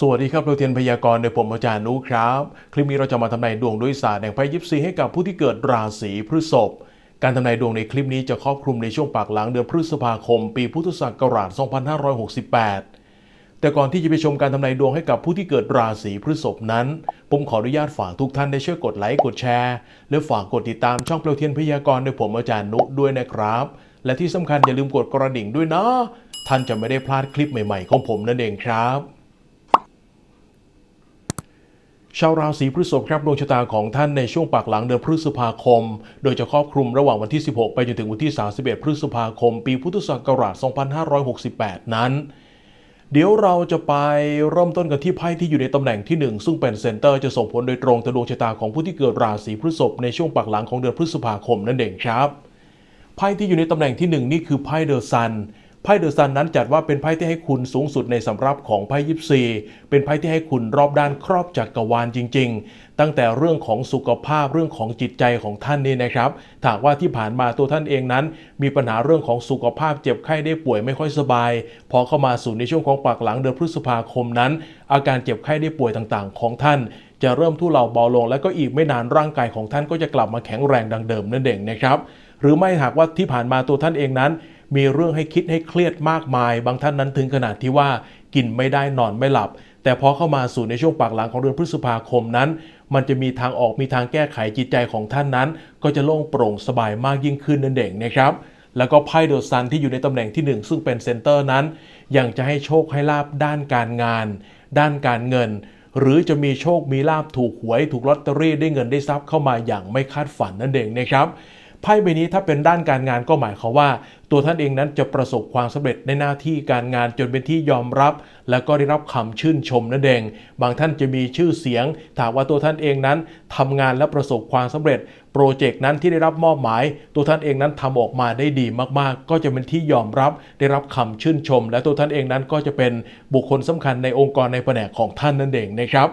สวัสดีครับเราเทียนพยากรณ์โดยผมอาจารย์นุครับ คลิปนี้เราจะมาทำนายดวงด้วยศาสตร์แห่งไพ่ยิปซีให้กับผู้ที่เกิดราศีพฤษภการทำนายดวงในคลิปนี้จะครอบคลุมในช่วงปากหลังเดือนพฤษภาคม ปีพุทธศักราช 2568 แต่ก่อนที่จะไปชมการทำนายดวงให้กับผู้ที่เกิดราศีพฤษภนั้น ผมขออนุญาตฝากทุกท่านได้ช่วยกดไลค์กดแชร์ และฝากกดติดตามช่องเปลวเทียนพยากรณ์โดยผมอาจารย์นุด้วยนะครับ และที่สำคัญอย่าลืมกดกระดิ่งด้วยนะท่านจะไม่ได้พลาดคลิปใหม่ ๆ ของผมนั่นเองครับ ชาวราศีพฤษภครับดวงชะตาของท่านในช่วงปากหลังเดือนพฤษภาคม โดยจะครอบคลุมระหว่างวันที่ 16 ไปจนถึงวันที่ 31 พฤษภาคม ปีพุทธศักราช 2568 นั้น เดี๋ยวเราจะไปเริ่มต้นกันที่ไพ่ที่อยู่ในตำแหน่งที่ 1 ซึ่งเป็นเซนเตอร์จะส่งผลโดยตรงต่อดวงชะตาของผู้ที่เกิดราศีพฤษภในช่วงปากหลังของเดือนพฤษภาคมนั่นเองครับไพ่ที่อยู่ในตำแหน่งที่ 1 นี่คือไพ่เดอะซัน ไพ่เดอะซันนั้นจัดว่าเป็นไพ่ที่ให้คุณสูงสุดในสำรับของไพ่ยิปซีเป็นไพ่ที่ให้คุณรอบด้านครอบจักกรวาลจริง ๆ ตั้งแต่เรื่องของสุขภาพเรื่องของจิตใจของท่านนี่นะครับถากว่าที่ผ่านมาตัวท่านเองนั้น มีปัญหาเรื่องของสุขภาพเจ็บไข้ได้ป่วยไม่ค่อยสบาย พอเข้ามาสู่ในช่วงของปากหลังเดือนพฤษภาคมนั้น อาการเจ็บไข้ได้ป่วยต่างๆ ของท่านจะเริ่มทุเลาเบาลง และก็อีกไม่นานร่างกายของท่านก็จะกลับมาแข็งแรงดังเดิมนั่นเองนะครับ หรือไม่หากว่าที่ผ่านมาตัวท่านเองนั้น มีเรื่องให้คิดให้เครียดมากมาย บางท่านนั้นถึงขนาดที่ว่ากินไม่ได้นอนไม่หลับ แต่พอเข้ามาสู่ในช่วงปากหลังของเดือนพฤษภาคมนั้น มันจะมีทางออกมีทางแก้ไขจิตใจของท่านนั้น ก็จะโล่งโปร่งสบายมากยิ่งขึ้นนั่นเองนะครับแล้วก็ไพ่เดอะซันที่อยู่ในตำแหน่งที่ 1 ซึ่งเป็นเซนเตอร์นั้น ยังจะให้โชคให้ลาบด้านการงาน ด้านการเงิน หรือจะมีโชคมีลาบถูกหวย ถูกลอตเตอรี่ได้เงินได้ทรัพย์เข้ามาอย่างไม่คาดฝันนั่นเองนะครับ ไพ่ใบนี้ถ้าเป็นด้านการงานก็หมายความว่า ตัวท่านเองนั้นจะประสบความสำเร็จในหน้าที่การงานจนเป็นที่ยอมรับ และก็ได้รับคำชื่นชมนั่นเอง บางท่านจะมีชื่อเสียงถามว่าตัวท่านเองนั้นทำงานและประสบความสำเร็จ โปรเจกต์นั้นที่ได้รับมอบหมาย ตัวท่านเองนั้นทำออกมาได้ดีมากๆ ก็จะเป็นที่ยอมรับ ได้รับคำชื่นชม และตัวท่านเองนั้นก็จะเป็นบุคคลสำคัญในองค์กรในแผนกของท่านนั่นเองนะครับ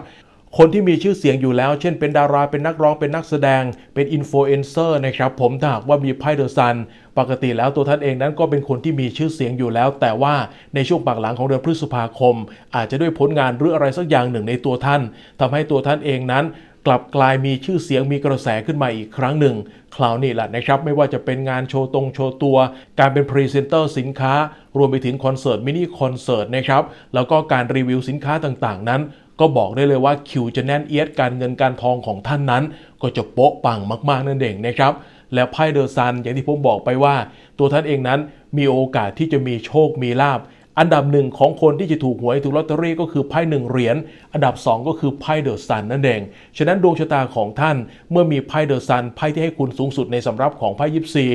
คนที่มีชื่อเสียงอยู่แล้ว เช่นเป็นดาราเป็นนักร้องเป็นนักแสดง เป็นอินฟลูเอนเซอร์นะครับผมถ้าหากว่ามีไพ่เดอะซันปกติแล้วตัวท่านเองนั้นก็เป็นคนที่มีชื่อเสียงอยู่แล้ว แต่ว่าในช่วงปากหลังของเดือนพฤษภาคม อาจจะด้วยผลงานหรืออะไรสักอย่างหนึ่งในตัวท่านทำให้ตัวท่านเองนั้นกลับกลายมีชื่อเสียงมีกระแสขึ้นมาอีกครั้งหนึ่ง คราวนี้แหละนะครับ ไม่ว่าจะเป็นงานโชว์ตรงโชว์ตัว การเป็นพรีเซนเตอร์สินค้ารวมไปถึงคอนเสิร์ตมินิคอนเสิร์ตนะครับแล้วก็การรีวิวสินค้าต่างๆ นั้น ก็บอกได้เลยว่าคิวจะแน่นเอียดการเงินการทองของท่านนั้น ก็จะโป๊ะปังมากๆนั่นเองนะครับและไพ่เดอะซันอย่างที่ผมบอกไปว่า ตัวท่านเองนั้นมีโอกาสที่จะมีโชคมีลาบอันดับหนึ่งของคนที่จะถูกหวยถูกลอตเตอรี่ก็คือไพ่หนึ่งเหรียญ อันดับ 2 ก็คือไพ่เดอะซันนั่นเอง ฉะนั้นดวงชะตาของท่านเมื่อมีไพ่เดอะซันไพ่ที่ให้คุณสูงสุดในสำรับของไพ่ยิปซี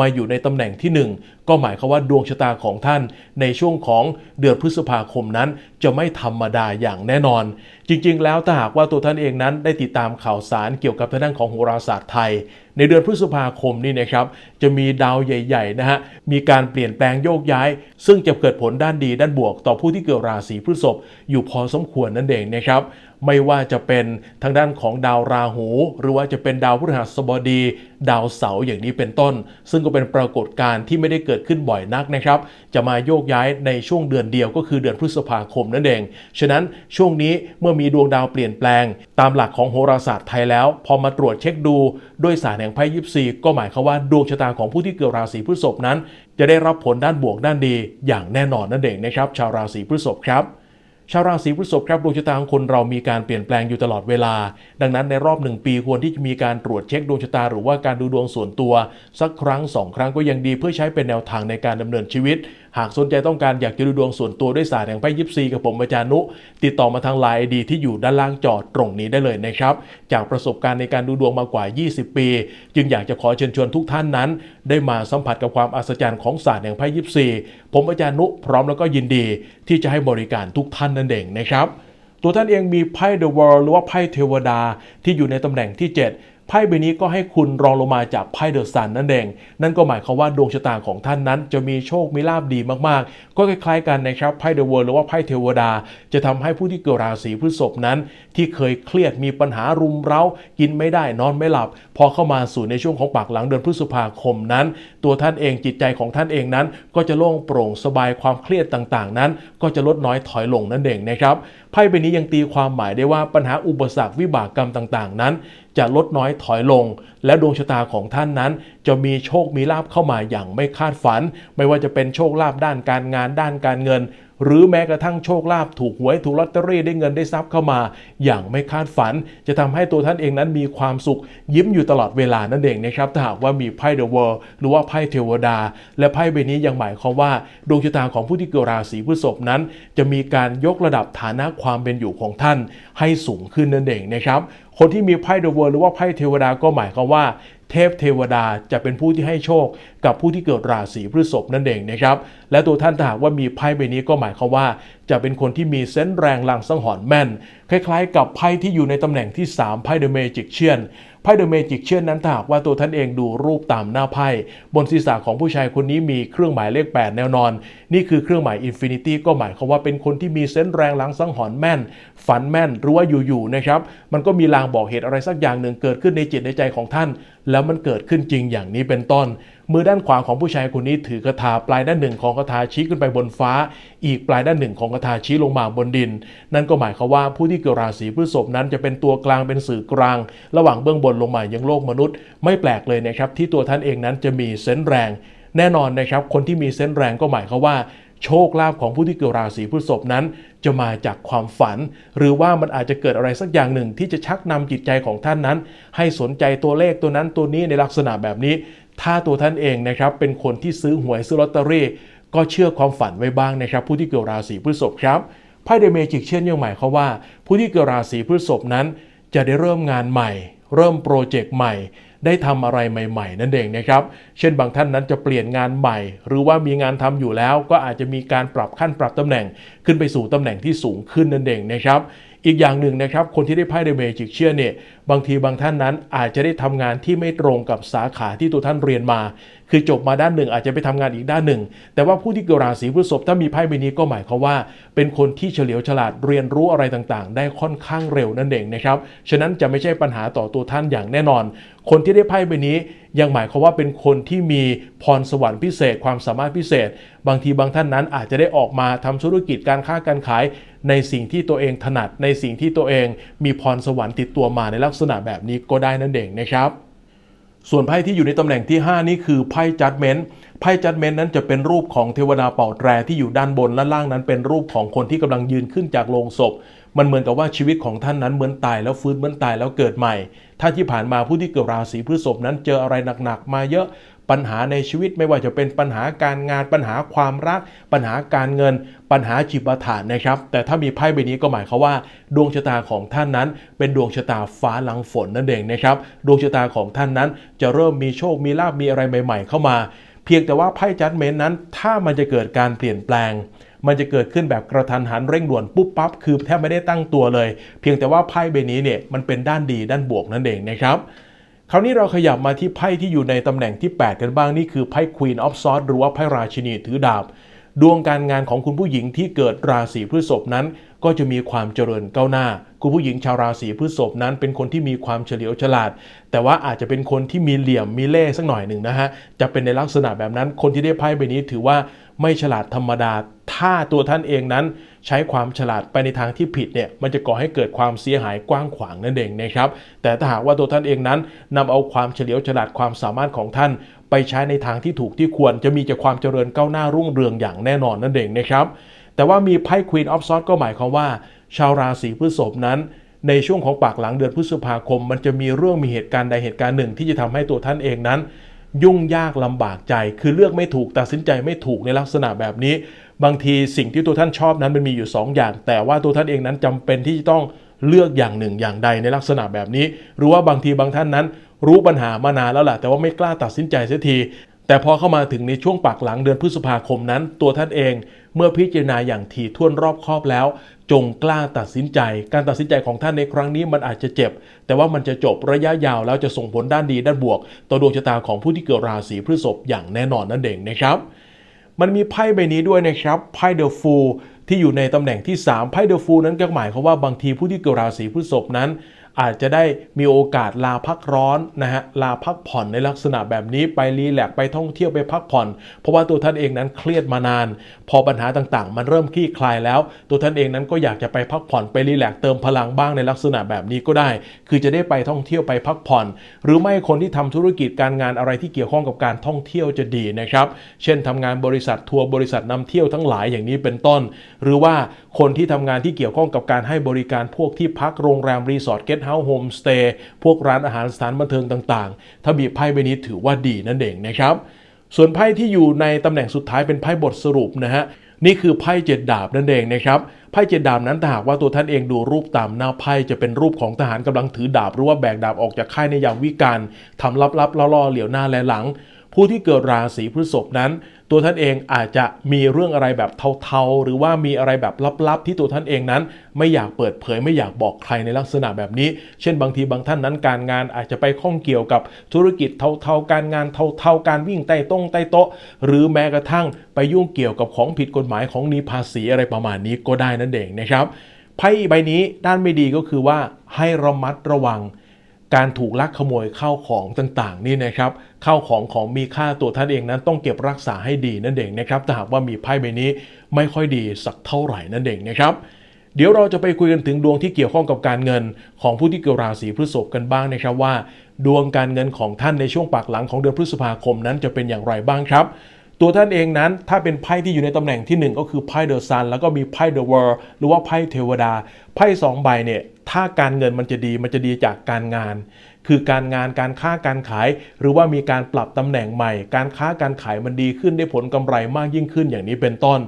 มาอยู่ในตำแหน่งที่ 1 ก็หมายความว่าดวงชะตาของท่านในช่วงของเดือนพฤษภาคมนั้นจะไม่ธรรมดาอย่างแน่นอน จริง ๆ แล้วถ้าหากว่าตัวท่านเองนั้นได้ติดตามข่าวสารเกี่ยวกับทางด้านของโหราศาสตร์ไทย ในเดือนพฤษภาคมนี่นะครับจะมีดาวใหญ่ๆนะฮะมีการเปลี่ยนแปลงโยกย้าย ซึ่งจะเกิดผลด้านดีด้านบวก ต่อผู้ที่เกิดราศีพฤษภอยู่พอสมควรนั่นเองนะครับ ไม่ว่าจะเป็นทางด้านของดาวราหู หรือว่าจะเป็นดาวพฤหัสบดี ดาวเสาร์อย่างนี้เป็นต้น ซึ่งก็เป็นปรากฏการณ์ที่ไม่ได้เกิดขึ้นบ่อยนักนะครับ จะมาโยกย้ายในช่วงเดือนเดียวก็คือเดือนพฤษภาคมนั่นเอง ฉะนั้นช่วงนี้เมื่อมีดวงดาวเปลี่ยนแปลง ตามหลักของโหราศาสตร์ไทยแล้ว พอมาตรวจเช็คดูด้วยศาสตร์แห่งไพ่ยิปซีก็หมายความว่าดวงชะตาของผู้ที่เกิดราศีพฤษภนั้น จะได้รับผลด้านบวกด้านดี อย่างแน่นอนนั่นเองนะครับ ชาวราศีพฤษภครับ ชาวราศีพฤษภครับดวงชะตาของคนเรามีการเปลี่ยนแปลงอยู่ตลอดเวลา ดังนั้นในรอบหนึ่งปีควรที่จะมีการตรวจเช็คดวงชะตาหรือว่าการดูดวงส่วนตัว สักครั้งสองครั้งก็ยังดีเพื่อใช้เป็นแนวทางในการดำเนินชีวิต หากสนใจต้องการอยากจะดูดวงส่วนตัวด้วยศาสตร์แห่งไพ่ยิปซีกับผมอาจารย์นุ ติดต่อมาทางไลน์ดีที่อยู่ด้านล่างจอตรงนี้ได้เลยนะครับ จากประสบการณ์ในการดูดวงมากว่า 20 ปี จึงอยากจะขอเชิญชวนทุกท่านนั้น ได้มาสัมผัสกับความอัศจรรย์ของศาสตร์แห่งไพ่ยิปซีผมอาจารย์นุพร้อมแล้วก็ยินดี ที่จะให้บริการทุกท่านนั่นเองนะครับตัวท่านเองมีไพ่ The World หรือว่าไพ่เทวดาที่อยู่ในตำแหน่งที่ 7 ไพ่ใบนี้ก็ให้คุณรองลงมาจากไพ่เดอะซันนั่นเอง นั่นก็หมายความว่าดวงชะตาของท่านนั้น จะมีโชคมีลาบดีมากๆ ก็คล้ายๆกันนะครับไพ่เดอะเวิร์หรือว่าไพ่เทวดา จะทำให้ผู้ที่เกิดราศีพฤษภนั้น ที่เคยเครียดมีปัญหารุมเร้า กินไม่ได้นอนไม่หลับ พอเข้ามาสู่ในช่วงของปากหลังเดือนพฤษภาคมนั้น ตัวท่านเองจิตใจของท่านเองนั้น ก็จะโล่งโปร่งสบายความเครียดต่างๆ นั้น ก็จะลดน้อยถอยลงนั่นเองนะครับไพ่ใบนี้ยังตีความหมายได้ว่าปัญหาอุปสรรควิบากกรรมต่างๆ นั้น จะลดน้อยถอยลง และดวงชะตาของท่านนั้น จะมีโชคมีลาบเข้ามาอย่างไม่คาดฝัน ไม่ว่าจะเป็นโชคลาบด้านการงานด้านการเงิน หรือแม้กระทั่งโชคลาภถูกหวยถูกลอตเตอรี่ได้เงินได้ทรัพย์เข้ามา อย่างไม่คาดฝัน จะทำให้ตัวท่านเองนั้นมีความสุข ยิ้มอยู่ตลอดเวลานั่นเองนะครับถ้าหากว่ามีไพ่เดอะเวิร์หรือว่าไพ่เทวดา และไพ่ใบนี้ยังหมายความว่าดวงชะตาของผู้ที่เกิดราศีพฤษภนั้น จะมีการยกระดับฐานะความเป็นอยู่ของท่าน ให้สูงขึ้นนั่นเองนะครับคนที่มีไพ่เดอะเวิร์หรือว่าไพ่เทวดาก็หมายความว่าเทพเทวดาจะเป็นผู้ที่ให้โชค กับผู้ที่เกิดราศีพฤษภนั่นเองนะครับและตัวท่านถ้าหากว่ามีไพ่ใบนี้ก็หมายความว่า จะเป็นคนที่มีเซนส์แรงลังสังหรณ์แม่น คล้ายๆ กับไพ่ที่อยู่ในตำแหน่งที่ 3 ไพ่เดอะเมจิกเชียนไพ่เดอะเมจิกเชียนนั้นถ้าหากว่าตัวท่านเองดูรูปตามหน้าไพ่บนศีรษะของผู้ชายคนนี้มีเครื่องหมายเลข 8 แนวนอน นี่คือเครื่องหมายอินฟินิตี้ก็หมายความว่าเป็นคนที่มีเซนส์แรงลังสังหรณ์แม่น ฝันแม่นหรือว่าอยู่ๆนะครับมันก็มีลางบอกเหตุอะไรสักอย่างหนึ่งเกิดขึ้นในจิตในใจของท่าน แล้วมันเกิดขึ้นจริงอย่างนี้เป็นต้น มือด้านขวาของผู้ชายคนนี้ถือกระถาปลายด้านหนึ่งของกระถาชี้ขึ้นไปบนฟ้า อีกปลายด้านหนึ่งของกระถาชี้ลงมาบนดิน นั่นก็หมายความว่าผู้ที่เกิดราศีพฤษภนั้นจะเป็นตัวกลางเป็นสื่อกลาง ระหว่างเบื้องบนลงมายังโลกมนุษย์ ไม่แปลกเลยนะครับที่ตัวท่านเองนั้นจะมีเซนส์แรง แน่นอนนะครับคนที่มีเซนส์แรงก็หมายความว่าโชคลาภของผู้ที่เกิดราศีพฤษภนั้น จะมาจากความฝัน หรือว่ามันอาจจะเกิดอะไรสักอย่างหนึ่งที่จะชักนำจิตใจของท่านนั้น ให้สนใจตัวเลขตัวนั้นตัวนี้ในลักษณะแบบนี้ ถ้าตัวท่านเองนะครับเป็นคนที่ซื้อหวยซื้อลอตเตอรี่ก็เชื่อความฝันไว้บ้างนะครับ ผู้ที่เกิดราศีพฤษภครับไพ่เดเมจิกเช่นยังหมายควาว่า ผู้ที่เกิดราศีพฤษภนั้น จะได้เริ่มงานใหม่ เริ่มโปรเจกต์ใหม่ ได้ทำอะไรใหม่ ๆ นั่นเองนะครับ เช่นบางท่านนั้นจะเปลี่ยนงานใหม่ หรือว่ามีงานทำอยู่แล้วก็อาจจะมีการปรับขั้นปรับตำแหน่ง ขึ้นไปสู่ตำแหน่งที่สูงขึ้นนั่นเองนะครับ อีกอย่างหนึ่งนะครับ คนที่ได้ไพ่เดเมจิกเชื่อเนี่ยบางทีบางท่านนั้นอาจจะได้ทำงานที่ไม่ตรงกับสาขาที่ตัวท่านเรียนมาคือจบมาด้านหนึ่งอาจจะไปทำงานอีกด้านหนึ่ง แต่ว่าผู้ที่เกิดราศีพฤษภถ้ามีไพ่ใบนี้ก็หมายความว่า เป็นคนที่เฉลียวฉลาดเรียนรู้อะไรต่างๆ ได้ค่อนข้างเร็วนั่นเองนะครับฉะนั้นจะไม่ใช่ปัญหาต่อตัวท่านอย่างแน่นอน คนที่ได้ไพ่ใบนี้ยังหมายความว่าเป็นคนที่มีพรสวรรค์พิเศษ ความสามารถพิเศษ บางทีบางท่านนั้นอาจจะได้ออกมาทำธุรกิจการค้าการขาย ในสิ่งที่ตัวเองถนัดในสิ่งที่ตัวเอง มีพรสวรรค์ติดตัวมาในลักษณะแบบนี้ก็ได้นั่นเองนะครับ ส่วนไพ่ที่อยู่ในตำแหน่งที่ 5 นี่คือไพ่จัดเมนต์ไพ่จัดเมนต์นั้นจะเป็นรูปของเทวดาเป่าแตรที่อยู่ด้านบนและล่างนั้นเป็นรูปของคนที่กำลังยืนขึ้นจากโลงศพ มันเหมือนกับว่าชีวิตของท่านนั้นเหมือนตายแล้วฟื้นเหมือนตายแล้วเกิดใหม่ ถ้าที่ผ่านมาผู้ที่เกิดราศีพฤษภนั้นเจออะไรหนักๆมาเยอะ ปัญหาในชีวิตไม่ว่าจะเป็นปัญหาการงานปัญหาความรัก ปัญหาการเงิน ปัญหาจิปาถานนะครับ แต่ถ้ามีไพ่ใบนี้ก็หมายความว่า ดวงชะตาของท่านนั้น เป็นดวงชะตาฟ้าหลังฝนนั่นเองนะครับดวงชะตาของท่านนั้น จะเริ่มมีโชคมีลาบมีอะไรใหม่ ๆ เข้ามา เพียงแต่ว่าไพ่จัดเมนนั้น ถ้ามันจะเกิดการเปลี่ยนแปลงมันจะเกิดขึ้นแบบกระทันหันเร่งด่วนปุ๊บปั๊บคือแทบไม่ได้ตั้งตัวเลย เพียงแต่ว่าไพ่ใบนี้เนี่ยมันเป็นด้านดีด้านบวกนั่นเองนะครับ คราวนี้เราขยับมาที่ไพ่ที่อยู่ในตำแหน่งที่ 8 กันบ้างนี่คือไพ่ Queen of Swords หรือว่าไพ่ราชินีถือดาบ ดวงการงานของคุณผู้หญิงที่เกิดราศีพฤษภนั้น ก็จะมีความเจริญก้าวหน้า คุณผู้หญิงชาวราศีพฤษภนั้น เป็นคนที่มีความเฉลียวฉลาด แต่ว่าอาจจะเป็นคนที่มีเหลี่ยมมีเล่ห์สักหน่อยหนึ่งนะฮะจะเป็นในลักษณะแบบนั้นคนที่ได้ไพ่ใบนี้ถือว่า ไม่ฉลาดธรรมดา ถ้าตัวท่านเองนั้น ใช้ความฉลาดไปในทางที่ผิดเนี่ยมันจะก่อให้เกิดความเสียหายกว้างขวางนั่นเองนะครับ แต่ถ้าหากว่าตัวท่านเองนั้นนำเอาความเฉลียวฉลาดความสามารถของท่าน ไปใช้ในทางที่ถูกที่ควรจะมีแต่ความเจริญก้าวหน้ารุ่งเรืองอย่างแน่นอนนั่นเองนะครับ แต่ว่ามีไพ่ Queen of Swords ก็หมายความว่า ชาวราศีพฤษภนั้นในช่วงของปากหลังเดือนพฤษภาคม มันจะมีเรื่องมีเหตุการณ์ใดเหตุการณ์หนึ่ง ที่จะทำให้ตัวท่านเองนั้น ยุ่งยากลำบากใจ คือเลือกไม่ถูกตัดสินใจไม่ถูกในลักษณะแบบนี้ บางทีสิ่งที่ตัวท่านชอบนั้นมันมีอยู่ 2 อย่าง แต่ว่าตัวท่านเองนั้นจำเป็นที่จะต้องเลือกอย่างหนึ่งอย่างใดในลักษณะแบบนี้ หรือว่าบางทีบางท่านนั้น รู้ปัญหามานานแล้วแหละแต่ว่าไม่กล้าตัดสินใจเสียทีแต่พอเข้ามาถึงในช่วงปากหลังเดือนพฤษภาคมนั้น ตัวท่านเองเมื่อพิจารณาอย่างถี่ถ้วนรอบคอบแล้ว จงกล้าตัดสินใจ การตัดสินใจของท่านในครั้งนี้มันอาจจะเจ็บ แต่ว่ามันจะจบระยะยาวแล้วจะส่งผลด้านดีด้านบวก ต่อดวงชะตาของผู้ที่เกิดราศีพฤษภอย่างแน่นอนนั่นเองนะครับมันมีไพ่ใบนี้ด้วยนะครับไพ่เดอะฟูลที่อยู่ในตำแหน่งที่ 3 ไพ่เดอะฟูลนั้นก็หมายความว่าบางทีผู้ที่เกิดราศีพฤษภนั้น อาจจะได้มีโอกาสลาพักร้อนนะฮะลาพักผ่อนในลักษณะแบบนี้ไปรีแลกซ์ไปท่องเที่ยวไปพักผ่อน เพราะว่าตัวท่านเองนั้นเครียดมานาน พอปัญหาต่างๆ มันเริ่มคลี่คลายแล้ว ตัวท่านเองนั้นก็อยากจะไปพักผ่อนไปรีแลกซ์เติมพลังบ้างในลักษณะแบบนี้ก็ได้ คือจะได้ไปท่องเที่ยวไปพักผ่อน หรือไม่คนที่ทำธุรกิจการงานอะไรที่เกี่ยวข้องกับการท่องเที่ยวจะดีนะครับเช่นทำงานบริษัททัวร์บริษัทนำเที่ยวทั้งหลายอย่างนี้เป็นต้น หรือว่าคนที่ทำงานที่เกี่ยวข้องกับการให้บริการพวกที่พักโรงแรมรีสอร์ทเกสเฮาส์โฮมสเตย์พวกร้านอาหารสถานบันเทิงต่างๆ ถ้ามีไพ่ใบนี้ถือว่าดีนั่นเองนะครับ ส่วนไพ่ที่อยู่ในตำแหน่งสุดท้ายเป็นไพ่บทสรุปนะฮะนี่คือไพ่เจ็ดดาบนั่นเองนะครับไพ่เจ็ดดาบนั้นถ้าหากว่าตัวท่านเองดูรูปตามหน้าไพ่จะเป็นรูปของทหารกำลังถือดาบหรือว่าแบกดาบออกจากค่ายในยามวิกาลทำลับๆล่อๆเหลียวหน้าและหลัง ผู้ที่เกิดราศีพฤษภนั้น ตัวท่านเองอาจจะมีเรื่องอะไรแบบเทาๆ หรือว่ามีอะไรแบบลับๆ ที่ตัวท่านเองนั้น ไม่อยากเปิดเผยไม่อยากบอกใครในลักษณะแบบนี้ เช่นบางทีบางท่านนั้นการงานอาจจะไปข้องเกี่ยวกับธุรกิจเทาๆ การงานเทาๆ การวิ่งใต้ต้งใต้โต๊ะ หรือแม้กระทั่งไปยุ่งเกี่ยวกับของผิดกฎหมายของหนีภาษีอะไรประมาณนี้ก็ได้นั่นเองนะครับไพ่ใบนี้ด้านไม่ดีก็คือว่าให้ระมัดระวังการถูกลักขโมยข้าวของต่างๆ นี่นะครับ ข้าวของของมีค่าตัวท่านเองนั้นต้องเก็บรักษาให้ดีนั่นเองนะครับถ้าหากว่ามีไพ่ใบนี้ไม่ค่อยดีสักเท่าไหร่นั่นเองนะครับเดี๋ยวเราจะไปคุยกันถึงดวงที่เกี่ยวข้องกับการเงิน ของผู้ที่เกิดราศีพฤษภกันบ้างนะครับว่า ดวงการเงินของท่านในช่วงปากหลังของเดือนพฤษภาคมนั้นจะเป็นอย่างไรบ้างครับ ตัวท่านเองนั้นถ้าเป็นไพ่ที่อยู่ในตำแหน่งที่ 1 ก็คือไพ่เดอะซันแล้วก็มีไพ่เดอะเวิร์หรือว่าไพ่เทวดา ไพ่สองใบเนี่ยถ้าการเงินมันจะดีมันจะดีจากการงาน คือการงานการค้าการขาย หรือว่ามีการปรับตำแหน่งใหม่ การค้าการขายมันดีขึ้นได้ผลกำไรมากยิ่งขึ้นอย่างนี้เป็นต้น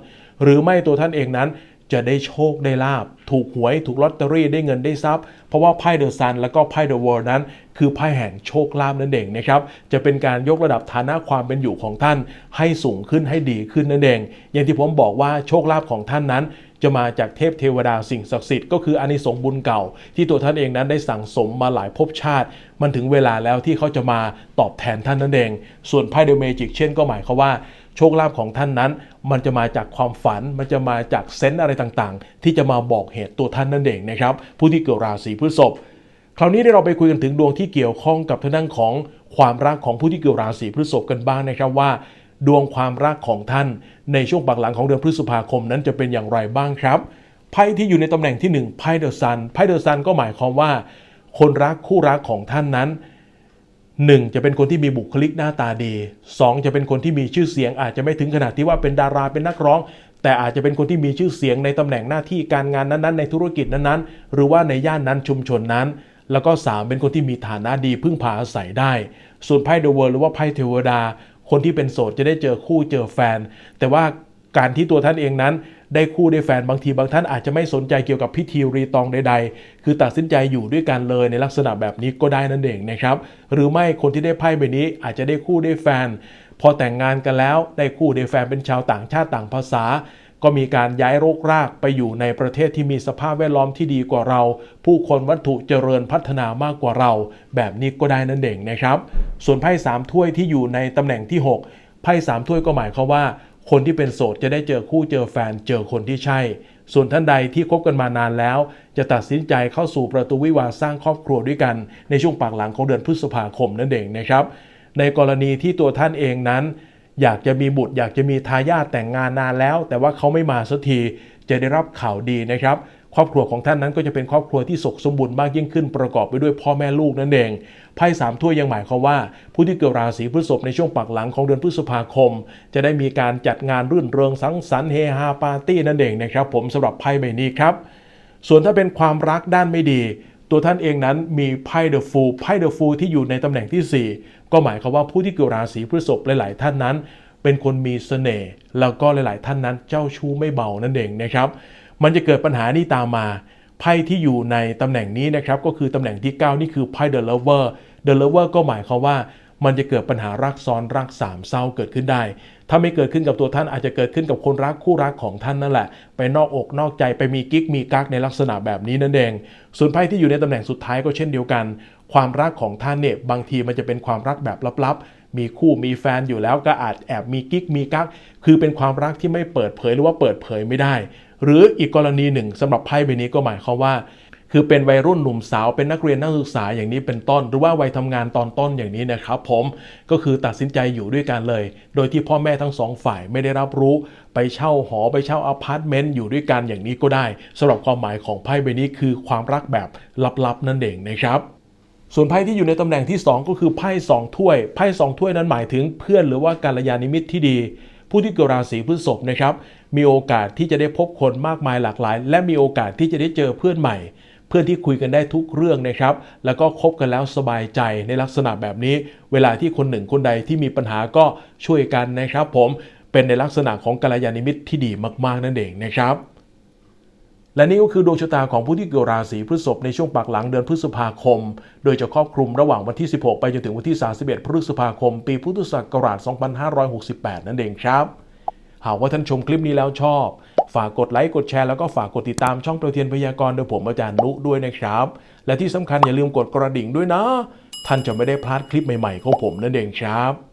หรือไม่ตัวท่านเองนั้น จะได้โชคได้ลาบ ถูกหวยถูกลอตเตอรี่ได้เงินได้ทรัพย์ เพราะว่าไพ่เดอะซันแล้วก็ไพ่เดอะวอร์นั้น คือไพ่แห่งโชคลาภนั่นเองนะครับจะเป็นการยกระดับฐานะความเป็นอยู่ของท่าน ให้สูงขึ้นให้ดีขึ้นนั่นเอง อย่างที่ผมบอกว่าโชคลาภของท่านนั้นจะมาจากเทพเทวดาสิ่งศักดิ์สิทธิ์ก็คืออานิสงส์บุญเก่า ที่ตัวท่านเองนั้นได้สั่งสมมาหลายภพชาติ มันถึงเวลาแล้วที่เขาจะมาตอบแทนท่านนั่นเอง ส่วนไพ่เดอะเมจิกเช่นก็หมายความว่า โชคลาภของท่านนั้น มันจะมาจากความฝัน มันจะมาจากเซนส์อะไรต่างๆ ที่จะมาบอกเหตุตัวท่านนั่นเองนะครับ ผู้ที่เกิดราศีพฤษภคราวนี้เราไปคุยกันถึงดวงที่เกี่ยวข้องกับทางด้านของความรักของผู้ที่เกิดราศีพฤษภกันบ้างนะครับว่า ดวงความรักของท่านในช่วงปากหลังของเดือนพฤษภาคมนั้นจะเป็นอย่างไรบ้างครับไพ่ที่อยู่ในตำแหน่งที่1ไพ่เดอะซันไพ่เดอะซันก็หมายความว่า คนรักคู่รักของท่านนั้น 1 จะเป็นคนที่มีบุคลิกหน้าตาดี 2 จะเป็นคนที่มีชื่อเสียง อาจจะไม่ถึงขนาดที่ว่าเป็นดาราเป็นนักร้อง แต่อาจจะเป็นคนที่มีชื่อเสียงในตำแหน่งหน้าที่การงานนั้นๆ ในธุรกิจนั้นๆ หรือว่าในย่านนั้นชุมชนนั้น แล้วก็ 3 เป็นคนที่มีฐานะดีพึ่งพาอาศัยได้ ส่วนไพ่เดอะเวิร์หรือว่าไพ่เทวดา คนที่เป็นโสดจะได้เจอคู่เจอแฟน แต่ว่าการที่ตัวท่านเองนั้น ได้คู่ได้แฟนบางทีบางท่านอาจจะไม่สนใจเกี่ยวกับพิธีรีตองใด ๆ คือตัดสินใจอยู่ด้วยกันเลยในลักษณะแบบนี้ก็ได้นั่นเองนะครับ หรือไม่คนที่ได้ไพ่ใบนี้อาจจะได้คู่ได้แฟน พอแต่งงานกันแล้วได้คู่ได้แฟนเป็นชาวต่างชาติต่างภาษาก็มีการย้ายโรครากไปอยู่ในประเทศที่มีสภาพแวดล้อมที่ดีกว่าเรา ผู้คนวัตถุเจริญพัฒนามากกว่าเรา แบบนี้ก็ได้นั่นเองนะครับ ส่วนไพ่สามถ้วยที่อยู่ในตำแหน่งที่หกไพ่สามถ้วยก็หมายความว่า คนที่เป็นโสดจะได้เจอคู่เจอแฟนเจอคนที่ใช่ ส่วนท่านใดที่คบกันมานานแล้ว จะตัดสินใจเข้าสู่ประตูวิวาสร้างครอบครัวด้วยกัน ในช่วงปากหลังของเดือนพฤษภาคมนั่นเองนะครับ ในกรณีที่ตัวท่านเองนั้น อยากจะมีบุตรอยากจะมีทายาทแต่งงานนานแล้ว แต่ว่าเขาไม่มาสักทีจะได้รับข่าวดีนะครับ ครอบครัวของท่านนั้นก็จะเป็นครอบครัวที่สุขสมบูรณ์มากยิ่งขึ้นประกอบไปด้วยพ่อแม่ลูกนั่นเองไพ่สามถ้วยยังหมายความว่า ผู้ที่เกิดราศีพฤษภในช่วงปักหลังของเดือนพฤษภาคม จะได้มีการจัดงานรื่นเริงสังสรรค์เฮฮาปาร์ตี้นั่นเองนะครับ ผมสำหรับไพ่ใบนี้ครับ ส่วนถ้าเป็นความรักด้านไม่ดีตัวท่านเองนั้นมีไพ่เดอะฟูลไพ่เดอะฟูลที่อยู่ในตำแหน่งที่ 4 ก็หมายความว่าผู้ที่เกิดราศีพฤษภหลาย ๆ ท่านนั้น เป็นคนมีเสน่ห์แล้วก็หลาย ๆ ท่านนั้นเจ้าชู้ไม่เบานั่นเองนะครับ มันจะเกิดปัญหานี้ตามมา ไพ่ที่อยู่ในตำแหน่งนี้นะครับก็คือตำแหน่งที่ 9 นี่คือไพ่ The Lover The Lover ก็หมายความว่ามันจะเกิดปัญหารักซ้อนรักสามเศร้าเกิดขึ้นได้ ถ้าไม่เกิดขึ้นกับตัวท่านอาจจะเกิดขึ้นกับคนรักคู่รักของท่านนั่นแหละ ไปนอกอกนอกใจไปมีกิ๊กมีกักในลักษณะแบบนี้นั่นเอง ส่วนไพ่ที่อยู่ในตำแหน่งสุดท้ายก็เช่นเดียวกัน ความรักของท่านเนี่ยบางทีมันจะเป็นความรักแบบลับๆ มีคู่มีแฟนอยู่แล้วก็อาจแอบมีกิ๊กมีกัก คือเป็นความรักที่ไม่เปิดเผยหรือว่าเปิดเผยไม่ได้ หรืออีกกรณีหนึ่งสำหรับไพ่ใบนี้ก็หมายความว่า คือเป็นวัยรุ่นหนุ่มสาวเป็นนักเรียนนักศึกษาอย่างนี้เป็นต้น หรือว่าวัยทำงานตอนต้นอย่างนี้นะครับผมก็คือตัดสินใจอยู่ด้วยกันเลย โดยที่พ่อแม่ทั้งสองฝ่ายไม่ได้รับรู้ไปเช่าหอไปเช่าอพาร์ตเมนต์อยู่ด้วยกันอย่างนี้ก็ได้สำหรับความหมายของไพ่ใบนี้คือความรักแบบลับๆนั่นเองนะครับส่วนไพ่ที่อยู่ในตำแหน่งที่ 2 ก็คือไพ่สองถ้วยไพ่สองถ้วยนั้นหมายถึงเพื่อนหรือว่ากัลยาณมิตที่ดี ผู้ที่เกิดราศีพฤษภนะครับ มีโอกาสที่จะได้พบคนมากมายหลากหลาย และมีโอกาสที่จะได้เจอเพื่อนใหม่ เพื่อนที่คุยกันได้ทุกเรื่องนะครับ แล้วก็คบกันแล้วสบายใจในลักษณะแบบนี้ เวลาที่คนหนึ่งคนใดที่มีปัญหาก็ช่วยกันนะครับ ผมเป็นในลักษณะของกัลยาณมิตรที่ดีมากๆนั่นเองนะครับ และนี่ก็คือดวงชะตาของผู้ที่เกิดราศีพฤษภในช่วงปากหลังเดือนพฤษภาคม โดยจะครอบคลุมระหว่างวันที่ 16 ไปจนถึงวันที่ 31 พฤษภาคม ปีพุทธศักราช 2568 นั่นเองครับ หากว่าท่านชมคลิปนี้แล้วชอบ ฝากกดไลค์ กดแชร์ แล้วก็ฝากกดติดตามช่องเปลวเทียนพยากรณ์โดยผมอาจารย์นุด้วยนะครับ และที่สำคัญอย่าลืมกดกระดิ่งด้วยนะ ท่านจะไม่ได้พลาดคลิปใหม่ๆของผมนั่นเองครับ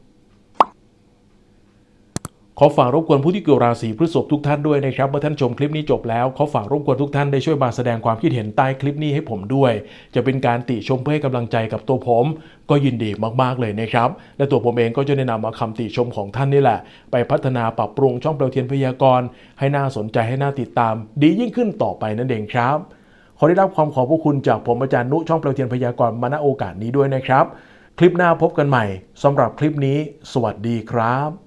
ขอฝากรบกวนผู้ที่เกิดราศีพฤษภทุกท่านด้วยนะครับ เมื่อท่านชมคลิปนี้จบแล้ว ขอฝากรบกวนทุกท่านได้ช่วยมาแสดงความคิดเห็นใต้คลิปนี้ให้ผมด้วย จะเป็นการติชมเพื่อให้กำลังใจกับตัวผม ก็ยินดีมากๆเลยนะครับ และตัวผมเองก็จะแนะนำเอาคำติชมของท่านนี่แหละ ไปพัฒนาปรับปรุงช่องเปลวเทียนพยากรณ์ให้น่าสนใจให้น่าติดตาม ดียิ่งขึ้นต่อไปนั่นเองครับขอได้รับความขอบพระคุณจากผมอาจารย์นุช่องเปลวเทียนพยากรณ์มาณโอกาสนี้ด้วยนะครับ คลิปหน้าพบกันใหม่สำหรับคลิปนี้ สวัสดีครับ